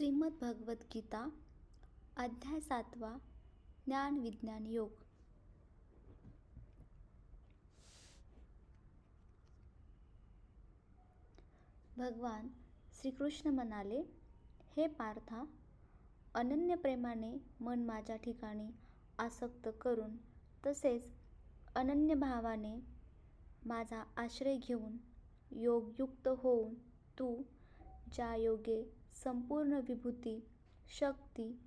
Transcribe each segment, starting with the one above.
श्रीमद भगवत गीता अध्याय सातवा ज्ञान विज्ञान योग. भगवान श्रीकृष्ण म्हणाले हे पार्था अनन्य प्रेमाने मन माझ्या ठिकाणी आसक्त करून तसेच अनन्य भावाने माझा आश्रय घेऊन योगयुक्त होऊन तू ज्या योगे संपूर्ण विभूती शक्ती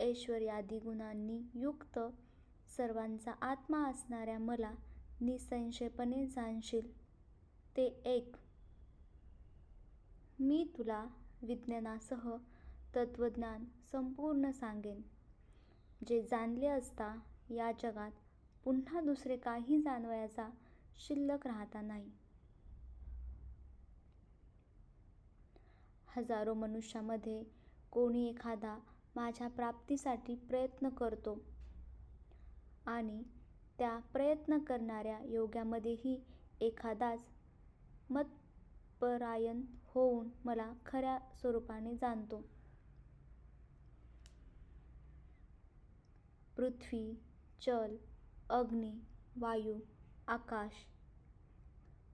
ऐश्वर्यादी गुणांनी युक्त सर्वांचा आत्मा असणाऱ्या मला निसंशयपणे जाणशील. ते एक. मी तुला विज्ञानासह तत्वज्ञान संपूर्ण सांगेन. जे जाणले असता या जगात पुन्हा दुसरे काही जाणवयाचा शिल्लक राहता नाही. हजारो मनुष्यामध्ये कोणी एखादा माझ्या प्राप्तीसाठी प्रयत्न करतो. आणि त्या प्रयत्न करणाऱ्या योग्यामध्येही एखादाच मतपरायण होऊन मला खऱ्या स्वरूपाने जाणतो. पृथ्वी चल अग्नी वायू आकाश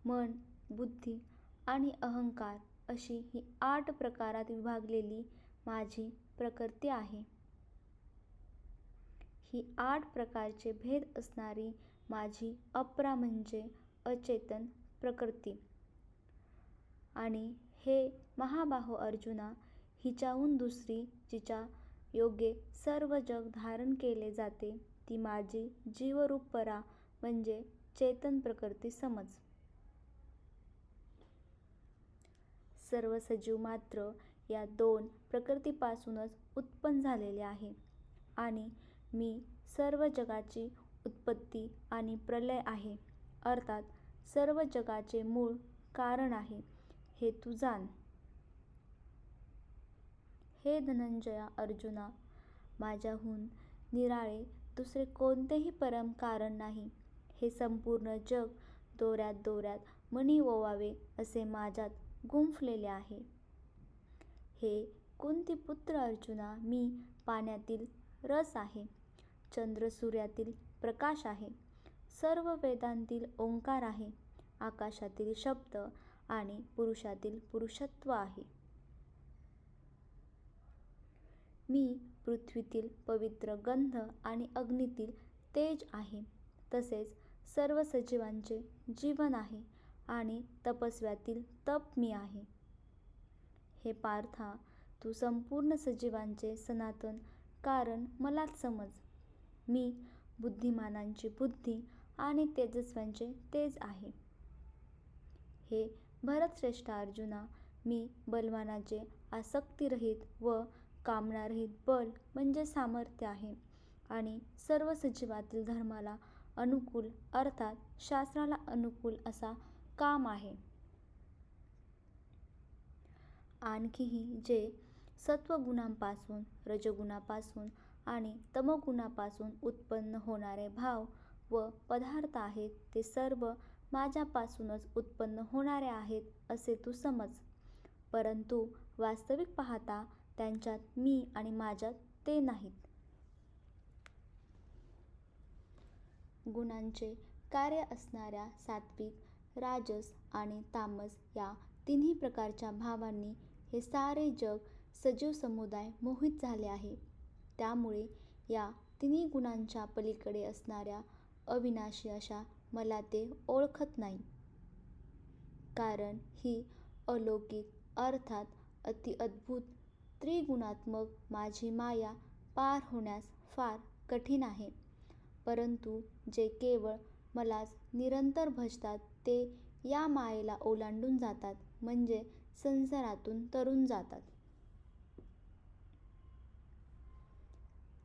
मन बुद्धी आणि अहंकार अशी ही आठ प्रकारात विभागलेली माझी प्रकृती आहे. ही आठ प्रकारचे भेद असणारी माझी अपरा म्हणजे अचेतन प्रकृती. आणि हे महाबाहो अर्जुना हिच्याहून दुसरी जिच्या योगे सर्व जग धारण केले जाते ती माझी जीवरूप परा म्हणजे चेतन प्रकृती समज. सर्व सजीव मात्र या दोन प्रकृतीपासूनच उत्पन्न झालेले आहे. आणि मी सर्व जगाची उत्पत्ती आणि प्रलय आहे. अर्थात सर्व जगाचे मूळ कारण आहे हे तू जाण. हे धनंजया अर्जुना माझ्याहून निराळे दुसरे कोणतेही परम कारण नाही. हे संपूर्ण जग दोऱ्यात दोऱ्यात मणी ओवावे असे माझ्यात गुंफलेले आहे. हे कुंतीपुत्र अर्जुना? मी पाण्यातील रस आहे. चंद्र सूर्यातील प्रकाश आहे. सर्व वेदांतील ओंकार आहे. आकाशातील शब्द आणि पुरुषातील पुरुषत्व आहे. मी पृथ्वीतील पवित्र गंध आणि अग्नीतील तेज आहे. तसेच सर्व सजीवांचे जीवन आहे. आणि तपस्व्यातील तप मी आहे. हे पार्था तू संपूर्ण सजीवांचे सनातन कारण मलाच समज. मी बुद्धिमानांची बुद्धी आणि तेजस्व्यांचे तेज आहे. हे भरतश्रेष्ठ अर्जुना मी बलवानाचे आसक्तिरहित व कामनारहित बल म्हणजे सामर्थ्य आहे आणि सर्व सजीवातील धर्माला अनुकूल अर्थात शास्त्राला अनुकूल असा काम आहे. आणखीही जे सत्वगुणांपासून रजगुणापासून आणि तमगुणापासून उत्पन्न होणारे भाव व पदार्थ आहेत ते सर्व माझ्यापासूनच उत्पन्न होणारे आहेत असे तू समज. परंतु वास्तविक पाहता त्यांच्यात मी आणि माझ्यात ते नाहीत. गुणांचे कार्य असणाऱ्या सात्विक राजस आणि तामस या तिन्ही प्रकारच्या भावांनी हे सारे जग सजीव समुदाय मोहित झाले आहे. त्यामुळे या तिन्ही गुणांच्या पलीकडे असणाऱ्या अविनाशी अशा मला ते ओळखत नाही. कारण ही अलौकिक अर्थात अतिअद्भुत त्रिगुणात्मक माझी माया पार होण्यास फार कठीण आहे. परंतु जे केवळ मलाच निरंतर भजतात ते या मायेला ओलांडून जातात म्हणजे संसारातून तरून जातात.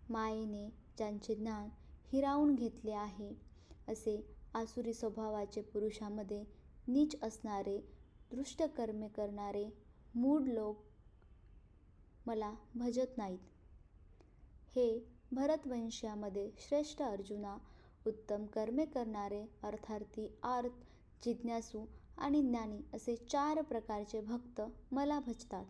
मायेने ज्यांचे ज्ञान हिरावून घेतले आहे असे आसुरी स्वभावाचे पुरुषामध्ये नीच असणारे दृष्टकर्मे करणारे मूढ लोक मला भजत नाहीत. हे भरतवंशामध्ये श्रेष्ठ अर्जुना उत्तम कर्मे करणारे अर्थार्थी आर्त जिज्ञासू आणि ज्ञानी असे चार प्रकारचे भक्त मला भजतात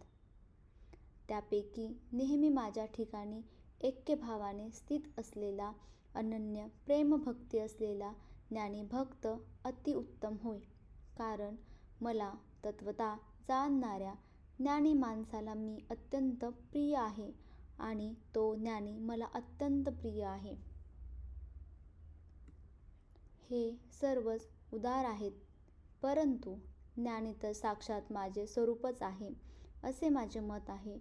त्यापैकी नेहमी माझ्या ठिकाणी ऐक्यभावाने स्थित असलेला अनन्य प्रेमभक्ती असलेला ज्ञानी भक्त अतिउत्तम होय. कारण मला तत्वता जाणणाऱ्या ज्ञानी माणसाला मी अत्यंत प्रिय आहे आणि तो ज्ञानी मला अत्यंत प्रिय आहे. हे सर्वच उदार आहेत, परंतु ज्ञानी तर साक्षात माझे स्वरूपच आहे, असे माझे मत आहे.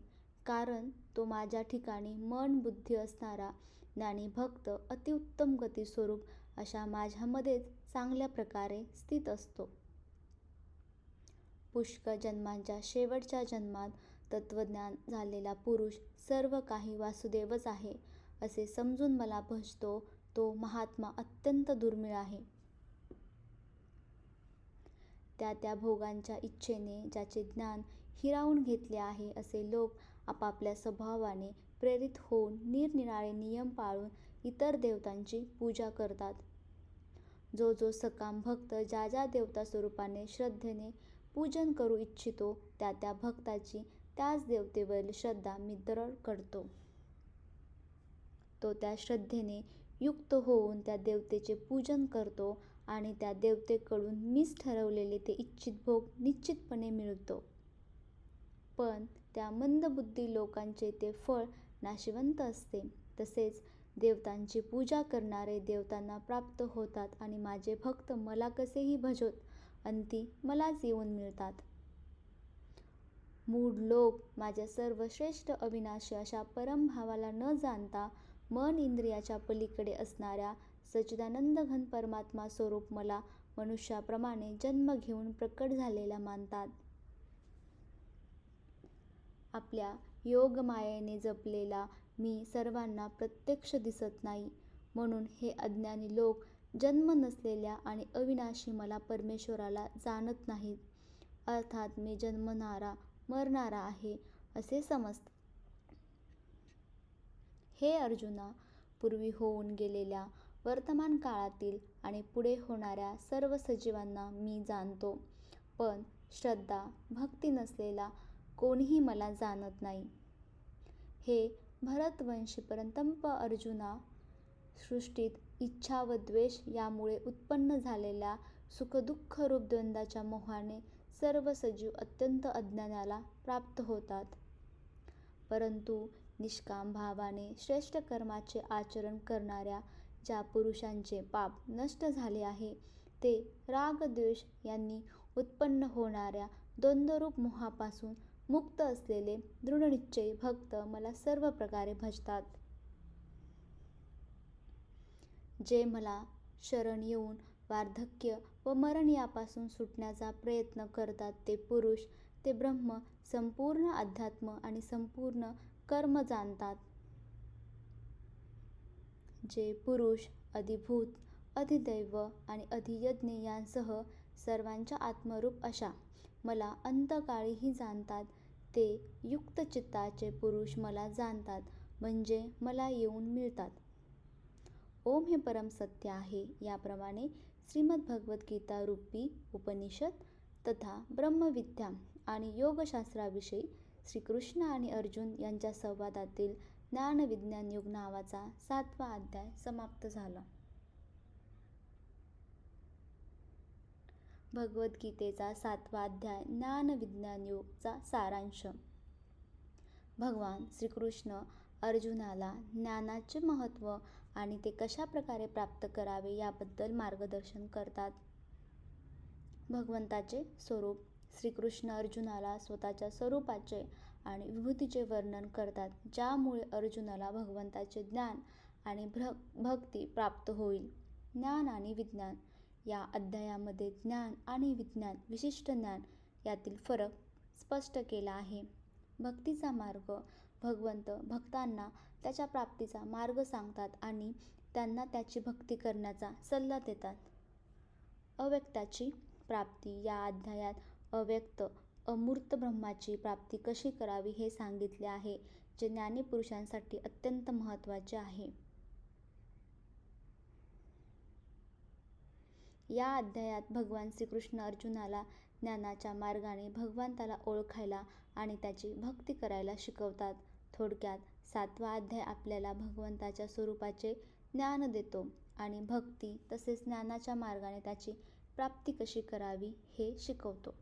कारण तो माझ्या ठिकाणी मन बुद्धी असणारा ज्ञानी भक्त अतिउत्तम गतिस्वरूप अशा माझ्यामध्येच चांगल्या प्रकारे स्थित असतो. पुष्कळ जन्मांच्या शेवटच्या जन्मात तत्त्वज्ञान झालेला पुरुष सर्व काही वासुदेवच आहे, असे समजून मला भजतो तो महात्मा अत्यंत दुर्मिळ आहे. त्या त्या भोगांच्या इच्छेने ज्याचे ज्ञान हिरावून घेतले आहे असे लोक आपापल्या स्वभावाने प्रेरित होऊन निरनिराळे नियम पाळून इतर देवतांची पूजा करतात. जो जो सकाम भक्त ज्या ज्या देवता स्वरूपाने श्रद्धेने पूजन करू इच्छितो त्या त्या भक्ताची त्याच देवतेवरील श्रद्धा मी करतो. तो त्या श्रद्धेने युक्त होऊन त्या देवतेचे पूजन करतो आणि त्या देवतेकडून मीच ठरवलेले ते इच्छित भोग निश्चितपणे मिळतो पण त्या मंदबुद्धी लोकांचे ते फळ नाशिवंत असते. तसेच देवतांची पूजा करणारे देवतांना प्राप्त होतात आणि माझे भक्त मला कसेही भजोत अंती मलाच येऊन मिळतात. मूढ लोक माझ्या सर्वश्रेष्ठ अविनाशी अशा परमभावाला न जाणता मन इंद्रियाच्या पलीकडे असणाऱ्या सच्चिदानंदघन परमात्मा-स्वरूप मला मनुष्याप्रमाणे जन्म घेऊन प्रकट झालेला मानतात. आपल्या योगमायेने जपलेला मी सर्वांना प्रत्यक्ष दिसत नाही, म्हणून हे अज्ञानी लोक जन्म नसलेल्या आणि अविनाशी मला परमेश्वराला जाणत नाहीत. अर्थात मी जन्मणारा मरणारा आहे, असे समजत हे अर्जुना, पूर्वी होऊन गेलेल्या, वर्तमान काळातील आणि पुढे होणाऱ्या सर्व सजीवांना मी जाणतो, पण श्रद्धा, भक्ती नसलेला कोणीही मला जाणत नाही. हे भरतवंशी परंतप अर्जुना, सृष्टीत इच्छा व द्वेष यामुळे उत्पन्न झालेल्या सुखदुःख रूपद्वंदाच्या मोहाने सर्व सजीव अत्यंत अज्ञानाला प्राप्त होतात. परंतु निष्काम भावाने श्रेष्ठ कर्माचे आचरण करणाऱ्या ज्या पुरुषांचे पाप नष्ट झाले आहे, ते रागद्वेष यांनी उत्पन्न होणाऱ्या द्वंद्वरूप मोहापासून मुक्त असलेले दृढनिश्चयी भक्त मला सर्व प्रकारे भजतात. जे मला शरण येऊन वार्धक्य व मरण यापासून सुटण्याचा प्रयत्न करतात ते पुरुष ते ब्रह्म, संपूर्ण अध्यात्म आणि संपूर्ण कर्म जाणतात. जे पुरुष अधिभूत, अधिदैव आणि अधियज्ञ यांसह सर्वांच्या आत्मरूप अशा मला अंतकाळीही जाणतात, ते युक्तचित्ताचे पुरुष मला जाणतात म्हणजे मला येऊन मिळतात. ओम हे परम सत्य आहे. याप्रमाणे श्रीमद्भगवद्गीता-रूपी उपनिषद तथा ब्रह्मविद्या आणि योगशास्त्राविषयी श्रीकृष्ण आणि अर्जुन यांच्या संवादातील ज्ञानविज्ञान युग नावाचा सातवा अध्याय समाप्त झाला. भगवद्गीतेचा सातवा अध्याय ज्ञान-विज्ञान-योग सारांश भगवान श्रीकृष्ण अर्जुनाला ज्ञानाचे महत्त्व आणि ते कशा प्रकारे प्राप्त करावे याबद्दल मार्गदर्शन करतात. भगवंताचे स्वरूप श्रीकृष्ण अर्जुनाला स्वतःच्या स्वरूपाचे आणि विभूतीचे वर्णन करतात, ज्यामुळे अर्जुनाला भगवंताचे ज्ञान आणि भ्र भक्ती प्राप्त होईल. ज्ञान आणि विज्ञान या अध्यायामध्ये ज्ञान आणि विज्ञान विशिष्ट ज्ञान यातील फरक स्पष्ट केला आहे. भक्तीचा मार्ग भगवंत भक्तांना त्याच्या प्राप्तीचा मार्ग सांगतात आणि त्यांना त्याची भक्ती करण्याचा सल्ला देतात. अव्यक्ताची प्राप्ती या अध्यायात अव्यक्त अमूर्त ब्रह्माची प्राप्ती कशी करावी हे सांगितले आहे, जे ज्ञानी पुरुषांसाठी अत्यंत महत्त्वाचे आहे. या अध्यायात भगवान श्रीकृष्ण अर्जुनाला ज्ञानाच्या मार्गाने भगवंताला ओळखायला आणि त्याची भक्ती करायला शिकवतात थोडक्यात सातवा अध्याय आपल्याला भगवंताच्या स्वरूपाचे ज्ञान देतो आणि भक्ती तसेच ज्ञानाच्या मार्गाने त्याची प्राप्ती कशी करावी हे शिकवतो